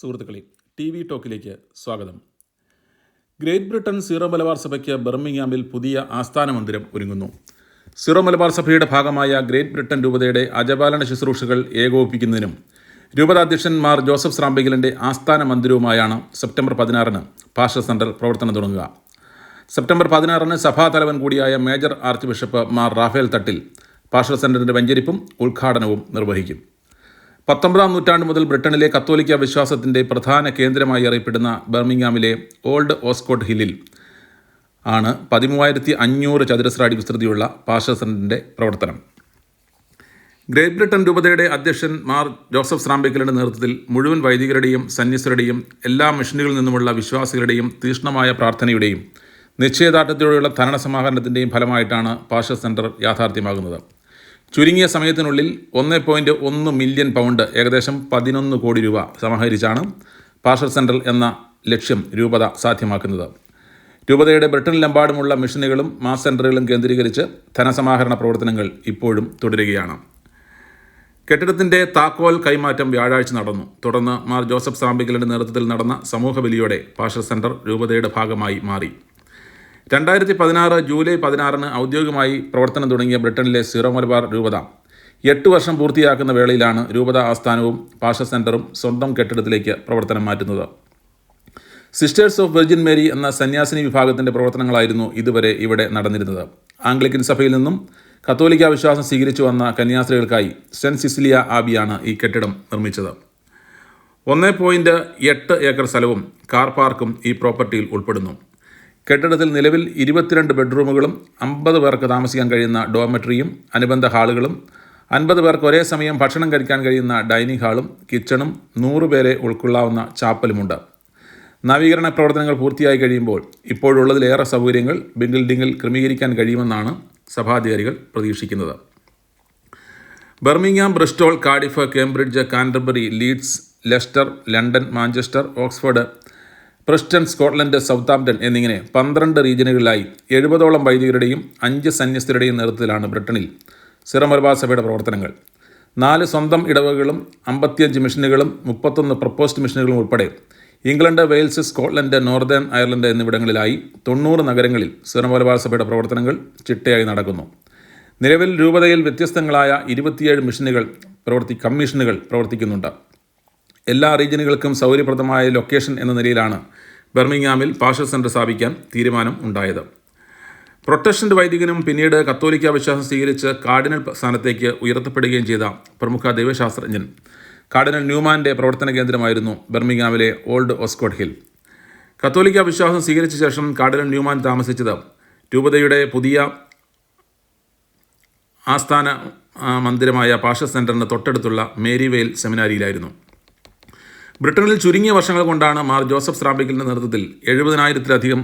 സുഹൃത്തുക്കളെ T V ടോക്കിലേക്ക് സ്വാഗതം. Great Britain zero Malabar സഭയ്ക്ക് ബർമിംഗ്ഹാമിൽ പുതിയ ആസ്ഥാന മന്ദിരം ഒരുങ്ങുന്നു. സീറോ മലബാർ സഭയുടെ ഭാഗമായ ഗ്രേറ്റ് ബ്രിട്ടൻ രൂപതയുടെ അജപാലന ശുശ്രൂഷകൾ ഏകോപിപ്പിക്കുന്നതിനും രൂപതാധ്യക്ഷൻ മാർ ജോസഫ് സ്രാമ്പിക്കലിന്റെ ആസ്ഥാന മന്ദിരവുമായാണ് സെപ്റ്റംബർ പതിനാറിന് ഭാഷ സെന്റർ പ്രവർത്തനം തുടങ്ങുക. സെപ്റ്റംബർ പതിനാറിന് സഭാതലവൻ കൂടിയായ major arch bishop Mar Raphael Thattil Pasha സെന്ററിന്റെ വെഞ്ചരിപ്പും ഉദ്ഘാടനവും നിർവഹിക്കും. പത്തൊമ്പതാം നൂറ്റാണ്ട് മുതൽ ബ്രിട്ടനിലെ കത്തോലിക്ക വിശ്വാസത്തിന്റെ പ്രധാന കേന്ദ്രമായി അറിയപ്പെടുന്ന ബർമിംഗ്ഹാമിലെ ഓൾഡ് ഓസ്കോട്ട് ഹില്ലിൽ ആണ് പതിമൂവായിരത്തി അഞ്ഞൂറ് ചതുരശ്ര അടി വിസ്തൃതിയുള്ള സെന്ററിന്റെ പ്രവർത്തനം. ഗ്രേറ്റ് ബ്രിട്ടൻ രൂപതയുടെ അധ്യക്ഷൻ മാർ ജോസഫ് സ്രാംബിക്കലിന്റെ നേതൃത്വത്തിൽ മുഴുവൻ വൈദികരുടെയും സന്യസ്തരുടെയും എല്ലാ മിഷനുകളിൽ നിന്നുമുള്ള വിശ്വാസികളുടെയും തീഷ്ണമായ പ്രാർത്ഥനയുടെയും നിശ്ചയദാർഢ്യത്തോടെയുള്ള ധനസമാഹരണത്തിന്റെയും ഫലമായിട്ടാണ് പാഷ സെന്റർ യാഥാർത്ഥ്യമാകുന്നത്. ചുരുങ്ങിയ സമയത്തിനുള്ളിൽ ഒന്ന് പോയിന്റ് ഒന്ന് മില്യൺ പൗണ്ട് ഏകദേശം പതിനൊന്ന് കോടി രൂപ സമാഹരിച്ചാണ് പാർഷൽ സെൻട്രൽ എന്ന ലക്ഷ്യം രൂപത സാധ്യമാക്കുന്നത്. രൂപതയുടെ ബ്രിട്ടനിലെമ്പാടുമുള്ള മിഷനുകളും മാസ് സെന്ററുകളും കേന്ദ്രീകരിച്ച് ധനസമാഹരണ പ്രവർത്തനങ്ങൾ ഇപ്പോഴും തുടരുകയാണ്. കെട്ടിടത്തിന്റെ താക്കോൽ കൈമാറ്റം വ്യാഴാഴ്ച നടന്നു. തുടർന്ന് മാർ ജോസഫ് സാമ്പിക്കലിന്റെ നേതൃത്വത്തിൽ നടന്ന സമൂഹ ബലിയോടെ പാർഷൽ സെന്റർ രൂപതയുടെ ഭാഗമായി മാറി. രണ്ടായിരത്തി പതിനാറ് ജൂലൈ പതിനാറിന് ഔദ്യോഗികമായി പ്രവർത്തനം തുടങ്ങിയ ബ്രിട്ടനിലെ സീറോ മലബാർ രൂപത. എട്ട് വർഷം പൂർത്തിയാക്കുന്ന വേളയിലാണ് രൂപത ആസ്ഥാനവും പാഷ സെന്ററും സ്വന്തം കെട്ടിടത്തിലേക്ക് പ്രവർത്തനം മാറ്റുന്നത്. സിസ്റ്റേഴ്സ് ഓഫ് വെർജിൻ മേരി എന്ന സന്യാസിനി വിഭാഗത്തിന്റെ പ്രവർത്തനങ്ങളായിരുന്നു ഇതുവരെ ഇവിടെ നടന്നിരുന്നത്. ആംഗ്ലിക്കൻ സഭയിൽ നിന്നും കത്തോലിക്ക വിശ്വാസം സ്വീകരിച്ചു വന്ന കന്യാസ്ത്രീകൾക്കായി സെന്റ് സിസിലിയ ആബിയാണ് ഈ കെട്ടിടം നിർമ്മിച്ചത്. ഒന്ന് പോയിന്റ് എട്ട് ഏക്കർ സ്ഥലവും കാർ പാർക്കും ഈ പ്രോപ്പർട്ടിയിൽ ഉൾപ്പെടുന്നു. കെട്ടിടത്തിൽ നിലവിൽ ഇരുപത്തിരണ്ട് ബെഡ്റൂമുകളും അമ്പത് പേർക്ക് താമസിക്കാൻ കഴിയുന്ന ഡോർമെട്രിയും അനുബന്ധ ഹാളുകളും അൻപത് പേർക്ക് ഒരേ സമയം ഭക്ഷണം കഴിക്കാൻ കഴിയുന്ന ഡൈനിങ് ഹാളും കിച്ചണും നൂറ് പേരെ ഉൾക്കൊള്ളാവുന്ന ചാപ്പലുമുണ്ട്. നവീകരണ പ്രവർത്തനങ്ങൾ പൂർത്തിയായി കഴിയുമ്പോൾ ഇപ്പോഴുള്ളതിലേറെ സൗകര്യങ്ങൾ ബിൽഡിങ്ങിൽ ക്രമീകരിക്കാൻ കഴിയുമെന്നാണ് സഭാധികാരികൾ പ്രതീക്ഷിക്കുന്നത്. Birmingham Bristol Cardiff Cambridge Canterbury Leeds Leicester London Manchester Oxford Preston Scotland Southampton എന്നിങ്ങനെ പന്ത്രണ്ട് റീജിയനുകളിലായി എഴുപതോളം വൈദികരുടെയും അഞ്ച് സന്യസ്തരുടെയും നേതൃത്വത്തിലാണ് ബ്രിട്ടനിൽ സിറമർബാ സഭയുടെ പ്രവർത്തനങ്ങൾ. നാല് സ്വന്തം ഇടവകകളും അമ്പത്തിയഞ്ച് മിഷനുകളും മുപ്പത്തൊന്ന് പ്രപ്പോസ്റ്റ് മിഷനുകളും ഉൾപ്പെടെ England Wales Scotland Northern Ireland എന്നിവിടങ്ങളിലായി തൊണ്ണൂറ് നഗരങ്ങളിൽ സിറമർബാ സഭയുടെ പ്രവർത്തനങ്ങൾ ചിട്ടയായി നടക്കുന്നു. നിലവിൽ രൂപതയിൽ വ്യത്യസ്തങ്ങളായ ഇരുപത്തിയേഴ് മിഷനുകൾ പ്രവർത്തി കമ്മീഷനുകൾ പ്രവർത്തിക്കുന്നുണ്ട്. എല്ലാ റീജിയനുകൾക്കും സൗകര്യപ്രദമായ ലൊക്കേഷൻ എന്ന നിലയിലാണ് ബെർമിങ്ഹാമിൽ പാഷ സെന്റർ സ്ഥാപിക്കാൻ തീരുമാനം ഉണ്ടായത്. പ്രൊട്ടസ്റ്റന്റ് വൈദികനും പിന്നീട് കത്തോലിക്ക വിശ്വാസം സ്വീകരിച്ച് കാർഡിനൽ സ്ഥാനത്തേക്ക് ഉയർത്തപ്പെടുകയും ചെയ്ത പ്രമുഖ ദൈവശാസ്ത്രജ്ഞൻ കാർഡിനൽ ന്യൂമാന്റെ പ്രവർത്തന കേന്ദ്രമായിരുന്നു ബെർമിങ്ഹാമിലെ ഓൾഡ് ഓസ്കോട്ട് ഹിൽ. കത്തോലിക്ക വിശ്വാസം സ്വീകരിച്ച ശേഷം കാർഡിനൽ ന്യൂമാൻ താമസിച്ചത് രൂപതയുടെ പുതിയ ആസ്ഥാന മന്ദിരമായ പാഷ സെന്ററിന് തൊട്ടടുത്തുള്ള മേരിവെയിൽ സെമിനാരിയിലായിരുന്നു. ബ്രിട്ടനിൽ ചുരുങ്ങിയ വർഷങ്ങൾ കൊണ്ടാണ് മാർ ജോസഫ് സ്രാമ്പിക്കലിന്റെ നേതൃത്വത്തിൽ എഴുപതിനായിരത്തിലധികം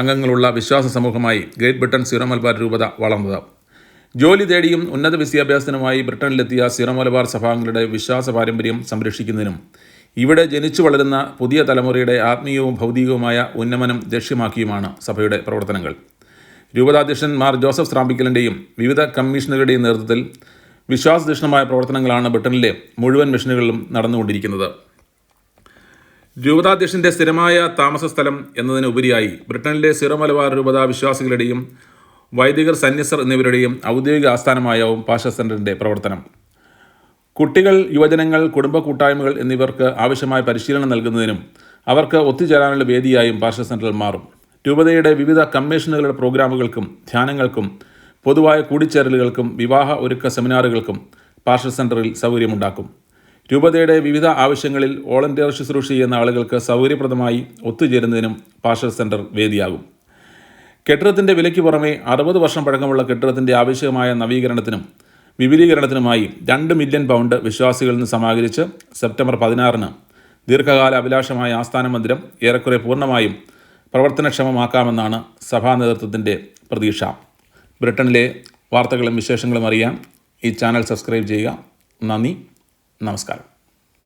അംഗങ്ങളുള്ള വിശ്വാസ സമൂഹമായി ഗ്രേറ്റ് ബ്രിട്ടൻ സീറോ മലബാർ രൂപത വളർന്നത്. ജോലി തേടിയും ഉന്നത വിദ്യാഭ്യാസത്തിനുമായി ബ്രിട്ടനിലെത്തിയ സീറോ മലബാർ സഭാംഗങ്ങളുടെ വിശ്വാസ പാരമ്പര്യം സംരക്ഷിക്കുന്നതിനും ഇവിടെ ജനിച്ചു വളരുന്ന പുതിയ തലമുറയുടെ ആത്മീയവും ഭൗതികവുമായ ഉന്നമനം ലക്ഷ്യമാക്കിയുമാണ് സഭയുടെ പ്രവർത്തനങ്ങൾ. രൂപതാധ്യക്ഷൻ മാർ ജോസഫ് സ്രാമ്പിക്കലിന്റെയും വിവിധ കമ്മീഷനുകളുടെയും നേതൃത്വത്തിൽ വിശ്വാസധിഷ്ഠമായ പ്രവർത്തനങ്ങളാണ് ബ്രിട്ടനിലെ മുഴുവൻ മിഷനുകളിലും നടന്നുകൊണ്ടിരിക്കുന്നത്. രൂപതാധ്യക്ഷന്റെ സ്ഥിരമായ താമസ സ്ഥലം എന്നതിനുപരിയായി ബ്രിട്ടനിലെ സിറോ മലബാർ രൂപത വിശ്വാസികളുടെയും വൈദികർ സന്യസർ എന്നിവരുടെയും ഔദ്യോഗിക ആസ്ഥാനമായാവും പാഷ സെന്ററിന്റെ പ്രവർത്തനം. കുട്ടികൾ യുവജനങ്ങൾ കുടുംബ കൂട്ടായ്മകൾ എന്നിവർക്ക് ആവശ്യമായ പരിശീലനം നൽകുന്നതിനും അവർക്ക് ഒത്തുചേരാനുള്ള വേദിയായും പാഷ സെന്ററിൽ മാറും. രൂപതയുടെ വിവിധ കമ്മീഷനുകളുടെ പ്രോഗ്രാമുകൾക്കും ധ്യാനങ്ങൾക്കും പൊതുവായ കൂടിച്ചേരലുകൾക്കും വിവാഹ ഒരുക്ക സെമിനാറുകൾക്കും പാഷ സെന്ററിൽ സൗകര്യമുണ്ടാക്കും. രൂപതയുടെ വിവിധ ആവശ്യങ്ങളിൽ വോളണ്ടിയർ ശുശ്രൂഷ ചെയ്യുന്ന ആളുകൾക്ക് സൗകര്യപ്രദമായി ഒത്തുചേരുന്നതിനും പാർഷൽ സെന്റർ വേദിയാകും. കെട്ടിടത്തിന്റെ വിലയ്ക്ക് പുറമെ അറുപത് വർഷം പഴക്കമുള്ള കെട്ടിടത്തിന്റെ ആവശ്യമായ നവീകരണത്തിനും വിപുലീകരണത്തിനുമായി രണ്ട് മില്യൺ പൗണ്ട് വിശ്വാസികളിൽ നിന്ന് സമാഹരിച്ച് സെപ്റ്റംബർ പതിനാറിന് ദീർഘകാല അഭിലാഷമായ ആസ്ഥാന മന്ദിരം ഏറെക്കുറെ പൂർണമായും പ്രവർത്തനക്ഷമമാക്കാമെന്നാണ് സഭാ നേതൃത്വത്തിന്റെ പ്രതീക്ഷ. ബ്രിട്ടനിലെ വാർത്തകളും വിശേഷങ്ങളും അറിയാൻ ഈ ചാനൽ സബ്സ്ക്രൈബ് ചെയ്യുക. നന്ദി. നമസ്കാരം.